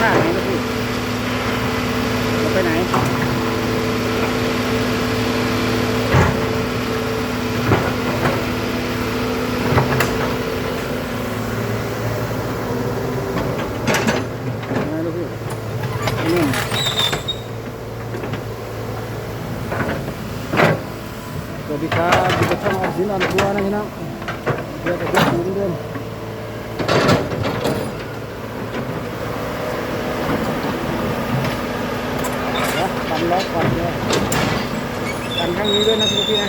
ท่างไหนนะพี่ไปไหนสวัสดีครับอยู่กับช่องออมสินออนทัวร์นะพี่น้องเดี๋ยวจะยกอยู่เหมือนเดิม เดี๋ยวดัน ล็อกก่อนเลยกันข้างนี้ด้วยนะทุกที่นะ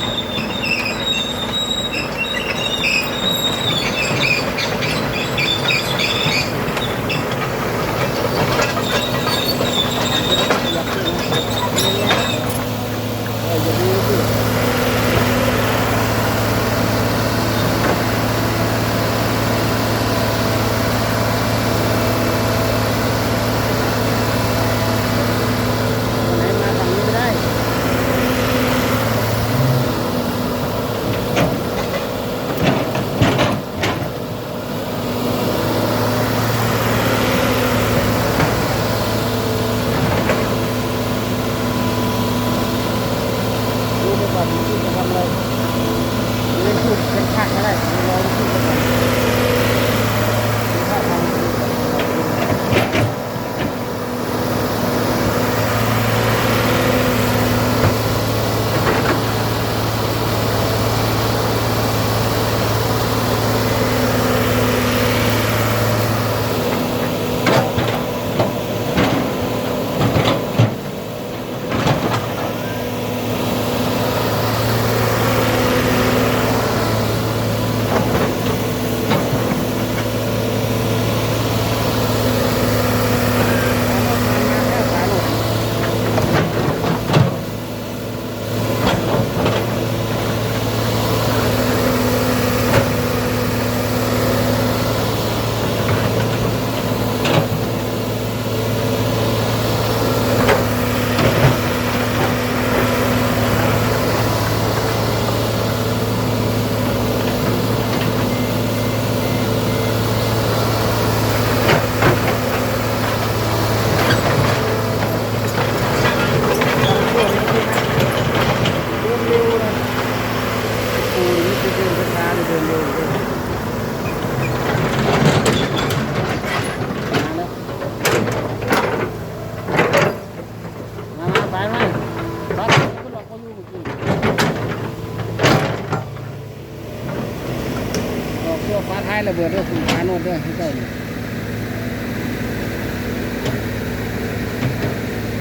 ระเบิดด้วยคุณฟ้าโนดด้วยที่เจ้านี่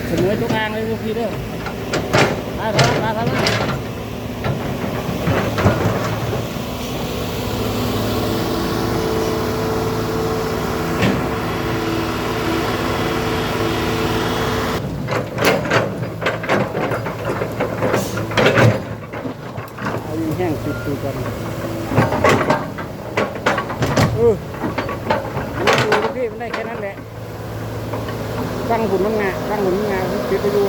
เสมอทุกทางเลยทุกทีเด้อไปไปไปไปไปเอายิงแห้งติดตูกัน ออดูดิพี่มันได้แค่นั้นแหละตั้งหุ่นน้ำงาตั้งหุ่นน้ำงาปิดไปดู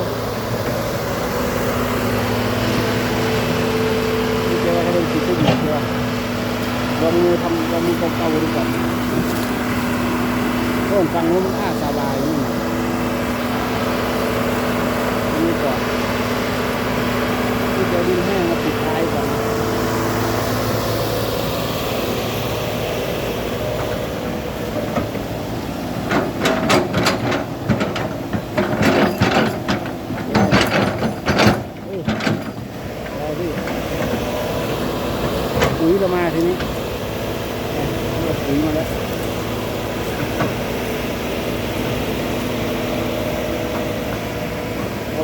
นี่เจอว่าเขาเป็นสีผู้หญิงใช่ไหมลองมือทำลองมือเกาๆดูก่อนเพิ่มฟังนู้นมันอ้าสาบายนี่นี่ก่อนที่จะดินแห้งมาปิดท้ายก่อนเอ้ยเอาดิ ปุ๋ยเรามาทีนี้เอาปุ๋ยมาแล้ว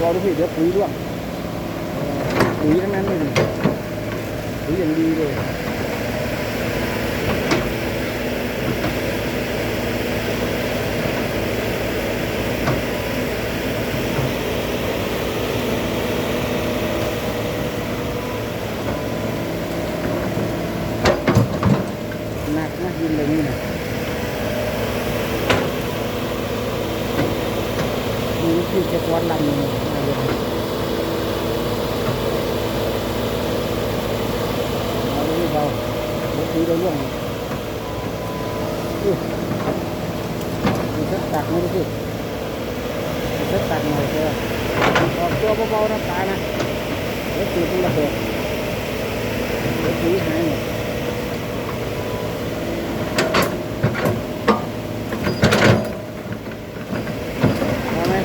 เราบอกดูพี่เดี๋ยวปุ๋ยร่วงเออปุ๋ยทั้งนั้นเลยนี่ปุ๋ยอย่างดีเลยหนักนะยินเลยนี่นะมีวิธีเช็ควัดลำหนึ่งมาเลยเอาเลยเบา เดี๋ยวปุ๋ยเราร่วงดูสักตักไหมดูสิเซ็ตตักหน่อยเถอะออกตัวเบาๆนะตานะเดี๋ยวตีมันระเบิดเดี๋ยวตีหายหมดเอาไหม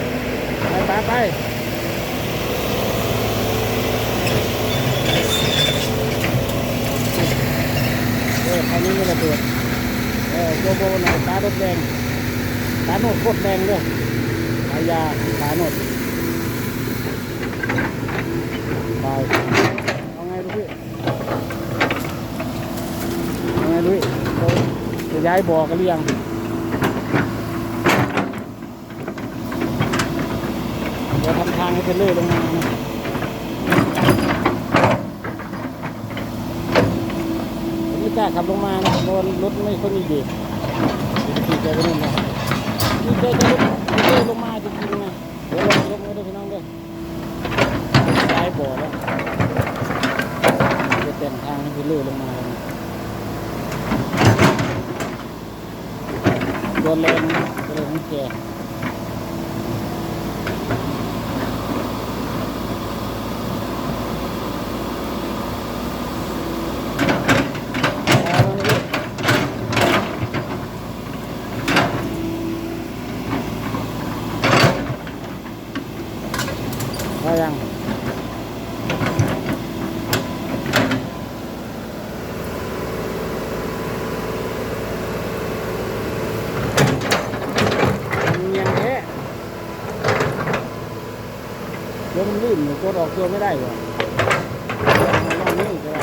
ไปตาไป มันนี้ไม่ระเบิดเออตัวโบหน่อยตารถแดงตาโนดโคตรแดงด้วยอายาขาหนดไปเอาไงดูพี่เอาไงดูพี่จะย้ายบ่อกันหรือยังเราทำทางให้เป็นเลื่อยลงมานะผมไม่ก ล้าขับลงมานะเพราะว่ารถไม่ค่อยมีเบรกขี่ใจไปนู่นเลยนี่เจจะลุกเจลงมาจริงๆนะเดี๋ยวลงลงมาด้วยพี่น้องด้วยตายบ่อแล้วจะแต่งทางให้พี่เลื่อยลงมาเลยโดนแรงนะก็เลยต้องแก่เอามานี่พี่ ว่ายังเงียงแท้รถมัน ลื่นหนูตัวออกตัวไม่ได้หรอลองนี่ก็ได้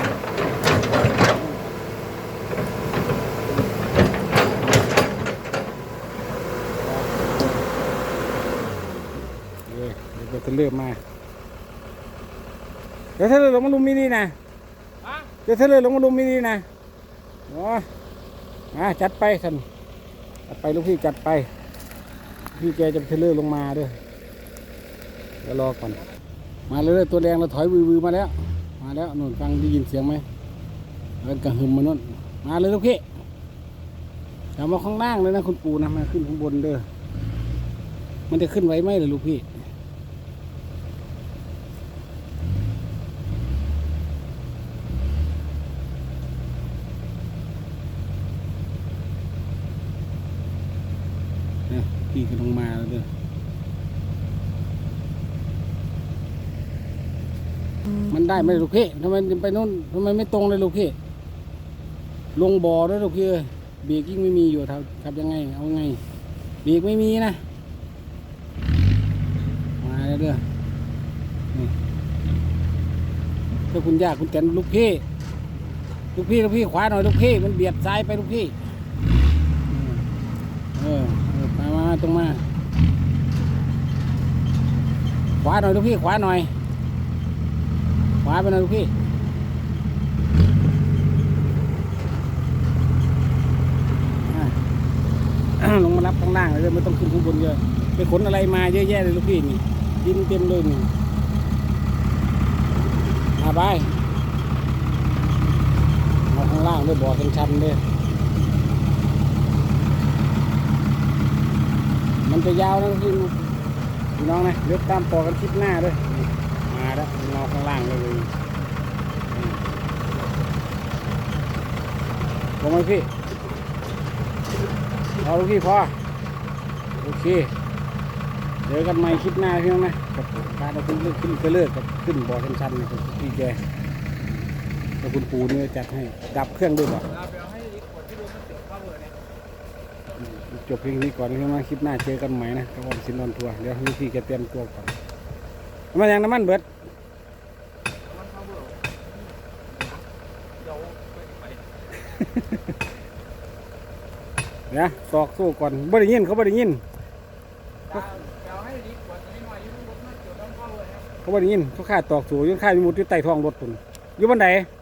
เดี๋ยวเดี๋ยวจะเริ่มมาเดี๋ยวเธอเลยลงมาลุมมินี่นะเดี๋ยวเธอเลยลงมาลุมมินี่นะโอ้มาจัดไปสันจัดไปลูกพี่จัดไป พี่แกจะเทเลอร์ลงมาด้วยเดี๋ยวรอก่อน มาเลยๆตัวแดงเราถอยวือๆมาแล้ว มาแล้วนู่นฟังได้ยินเสียงไหมแล้วกระหึ่มมานู่นมาเลยลูกพี่อย่ามาข้างล่างเลยนะคุณปู่นะมาขึ้นข้างบนเด้อมันจะขึ้นไหวไหมเลยลูกพี่เนี่ยพี่ก็ลงมาแล้วเด้อ มันได้ไหมลูกพี่ทำไมไปนู่นทำไมไม่ตรงเลยลูกพี่ลงบ่อด้วยลูกพี่เอ้ยเบรกยิ่งไม่มีอยู่ทำขับยังไง เอาไงเบรกไม่มีนะมาแล้วเด้อนี่ถ้าคุณยากคุณแตนลูกพี่ลูกพี่ลูกพี่ขวาหน่อยลูกพี่มันเบียดซ้ายไปลูกพี่เออมามาตรงมาขวาหน่อยลูกพี่ขวาหน่อยาไปน่อยลูกพี่ลงมารับข้างล่างเลยไม่ต้องขึ้นข้างบนเยอะไปขนอะไรมาเยอะแยะเลยลูกพี่นี่ดินเต็มเลยนี่มาไปเอาข้างล่างด้วยบ่อชันๆด้วยมันจะยาวนะพี่พี่น้องนะเดี๋ยวตามต่อกันคลิปหน้าด้วย มาแล้วเงาข้างล่างเลยลงไหมพี่เอาลูกพี่พอโอเค เดี๋ยวกันใหม่คลิปหน้าพี่น้องนะกับการเอาขึ้นเลือกขึ้นก็เลิกกับขึ้นบ่อชันๆนะครับพี่แกแล้วคุณปูนี่จัดให้ดับเครื่องด้วยบ่เราไปเอาให้อีกคนที่ดูมันติดข้าวเบอนจบเพียงนี้ก่อนพี่น้องคลิปหน้าเจอกันใหม่นะกับผมสินนอนทัวร์เดี๋ยวพี่แกเตรียมตัวก่อน มันยังน้ำมันเบิดมันข้าวเบอร์เดี๋ยวไปอีกไปเดี๋ยวตอกสู้ก่อนบ่ได้ยินเขาบ่ได้ยินเดี๋ยวเอาให้อีกคนนิดหน่อยอยุ่งรถมันเกี่ยวต้องข้าวเบอร์เนี่ยเขาบ่ได้ยินเขาขาดตอกสู้อยืนขาดอยู่หมุดอยู่ใต้ท้องรถปุ่นอยู่บนไหนอ